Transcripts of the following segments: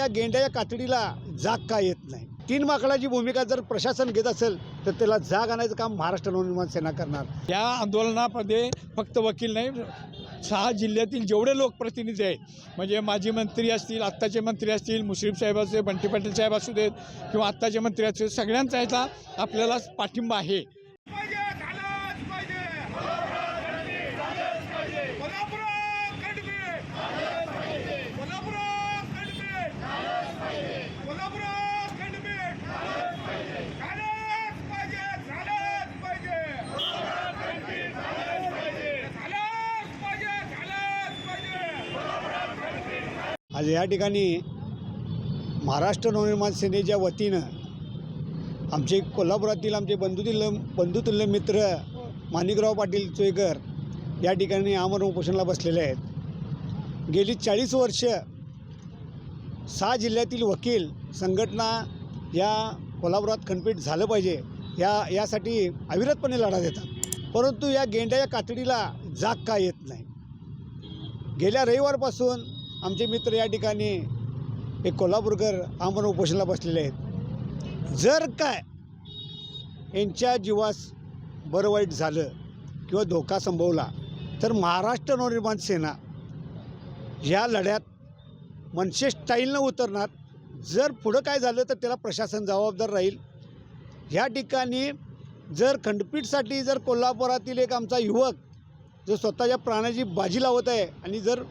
या गेंड्याच्या कातडीला जाग का येत नाही? तीन माकडाची भूमिका जर प्रशासन घेत असेल तर त्याला जाग आणायचं काम महाराष्ट्र नवनिर्माण सेना करणार. या आंदोलनामध्ये फक्त वकील नाही सहा जिल्ह्यातील जेवढे लोकप्रतिनिधी आहेत म्हणजे माजी मंत्री असतील आत्ताचे मंत्री असतील मुश्रीफ साहेब असतील बंटी पाटील साहेब असू देत किंवा आत्ताचे मंत्री असतील सगळ्यांचा याचा आपल्याला पाठिंबा आहे पाहिजे झालंच पाहिजे कोल्हापुरात खंडपीठ कोल्हापुरात खंडपीठ कोल्हापुरात खंडपीठ झालंच पाहिजे झालंच पाहिजे झालंच पाहिजे झालंच पाहिजे आज या ठिकाणी महाराष्ट्र नवनिर्माण सेनेच्या वतीनं आमचे कोल्हापुरातील आमचे बंधुतुल्य बंधुतुल्य मित्र माणिकराव पाटील चोयकर या ठिकाणी आमरण उपोषणाला बसलेले आहेत. गेली चाळीस वर्ष सहा जिल्ह्यातील वकील संघटना या कोल्हापुरात खंडपीठ झालं पाहिजे या यासाठी अविरतपणे लढा देतात. परंतु या गेंड्याच्या कातडीला जाग का येत नाही? गेल्या रविवारपासून आमचे मित्र या ठिकाणी एक कोल्हापूरकर आमरण उपोषणाला बसलेले आहेत. जर काय यांच्या जीवास बरं वाईट झालं किंवा धोका संभवला तर महाराष्ट्र नवनिर्माण सेना या लढ्यात मनसे स्टाईलनं उतरणार. जर पुढं काय झालं तर त्याला प्रशासन जबाबदार राहील. ह्या ठिकाणी जर खंडपीठसाठी जर कोल्हापुरातील एक आमचा युवक जो स्वतःच्या प्राणाची बाजी लावत आहे आणि जर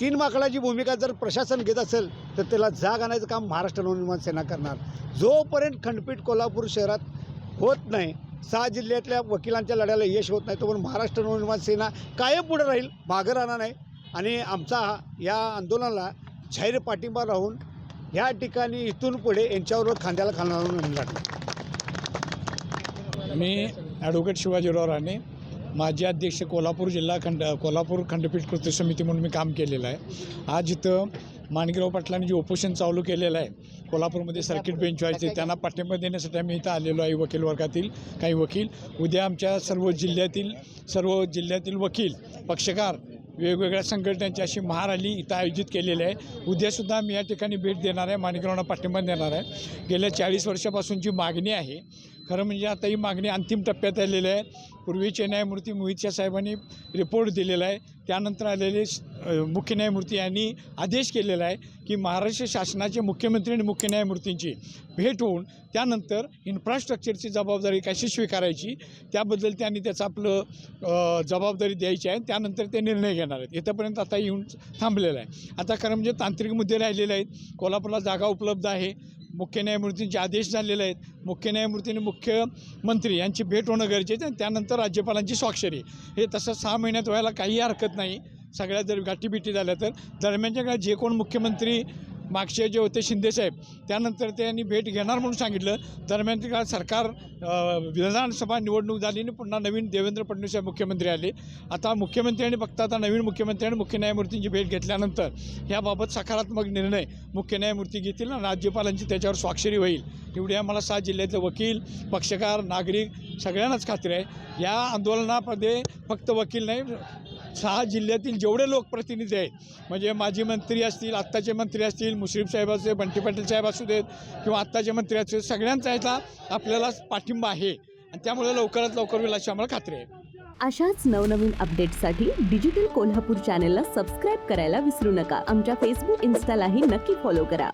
तीन माकडाची भूमिका जर प्रशासन घेत असेल तर त्याला जाग आणायचं काम महाराष्ट्र नवनिर्माण सेना करणार. जोपर्यंत खंडपीठ कोल्हापूर शहरात होत नाही सहा जिल्ह्यातल्या वकिलांच्या लढ्याला यश होत नाही तोपर्यंत महाराष्ट्र नवनिर्माण सेना कायम पुढे राहील मागं राहणार नाही. आणि आमचा या आंदोलनाला जाहीर पाठिंबा राहून या ठिकाणी इथून पुढे यांच्यावर खांद्याला खाणार मी ॲडव्होकेट शिवाजीराव राणे माजी अध्यक्ष कोल्हापूर जिल्हा खंड कोल्हापूर खंडपीठ कृती समिती म्हणून मी काम केलेलं आहे. आज इथं माणगिराव पाटलांनी जे उपोषण चालू केलेलं आहे कोल्हापूरमध्ये सर्किट बेंच व्हायचे त्यांना पाठिंबा देण्यासाठी आम्ही इथं आलेलो आहे वकील वर्गातील काही वकील. उद्या आमच्या सर्व जिल्ह्यातील सर्व जिल्ह्यातील वकील पक्षकार वेगवेगळ्या संघटनांची अशी महारॅली इथं आयोजित केलेली आहे. उद्यासुद्धा आम्ही या ठिकाणी भेट देणार आहे माणिकरावांना पाठिंबा देणार आहे. गेल्या चाळीस वर्षापासूनची मागणी आहे खरं म्हणजे आता ही मागणी अंतिम टप्प्यात आलेली आहे. पूर्वीचे न्यायमूर्ती मोहितच्या साहेबांनी रिपोर्ट दिलेला आहे. त्यानंतर आलेले मुख्य न्यायमूर्ती यांनी आदेश केलेला आहे की महाराष्ट्र शासनाचे मुख्यमंत्री आणि मुख्य न्यायमूर्तींची भेट होऊन त्यानंतर इन्फ्रास्ट्रक्चरची जबाबदारी कशी स्वीकारायची त्याबद्दल त्यांनी त्याचं आपलं जबाबदारी द्यायची आहे. त्यानंतर ते निर्णय घेणार आहेत. इथंपर्यंत आता येऊन थांबलेलं आहे. आता खरं म्हणजे तांत्रिक मुद्दे राहिलेले आहेत. कोल्हापूरला जागा उपलब्ध आहे. मुख्य न्यायमूर्तींचे आदेश झालेले आहेत मुख्य न्यायमूर्ती आणि मुख्यमंत्री यांची भेट होणं गरजेचं आहे. आणि त्यानंतर राज्यपालांची स्वाक्षरी. हे तसं सहा महिन्यात व्हायला काही हरकत नाही. सगळ्या जर गाठीबिटी झाल्या तर. दरम्यानच्या काळात जे कोण मुख्यमंत्री मागचे जे होते शिंदेसाहेब त्यानंतर त्यांनी भेट घेणार म्हणून सांगितलं. दरम्यानच्या काळात सरकार विधानसभा निवडणूक झाली आणि पुन्हा नवीन देवेंद्र फडणवीस मुख्यमंत्री आले. आता मुख्यमंत्री आणि फक्त आता नवीन मुख्यमंत्री आणि मुख्य न्यायमूर्तींची भेट घेतल्यानंतर याबाबत सकारात्मक निर्णय मुख्य न्यायमूर्ती घेतील आणि राज्यपालांची त्याच्यावर स्वाक्षरी होईल. एवढी आम्हाला सात जिल्ह्यातले वकील पक्षकार नागरिक सगळ्यांनाच खात्री आहे. या आंदोलनामध्ये फक्त वकील नाही सहा जिल्ह्यातील जेवढे लोकप्रतिनिधी आहेत म्हणजे माजी मंत्री असतील आत्ताचे मंत्री असतील मुश्रीफ साहेब असतील बंटी पाटील साहेब असू देत किंवा आत्ताचे मंत्री असू देत सगळ्यांचा याचा आपल्याला पाठिंबा आहे. आणि त्यामुळे लवकरात लवकर होईल अशी आम्हाला खात्री आहे. अशाच नवनवीन अपडेटसाठी डिजिटल कोल्हापूर चॅनेलला सबस्क्राईब करायला विसरू नका. आमच्या फेसबुक इन्स्टालाही नक्की फॉलो करा.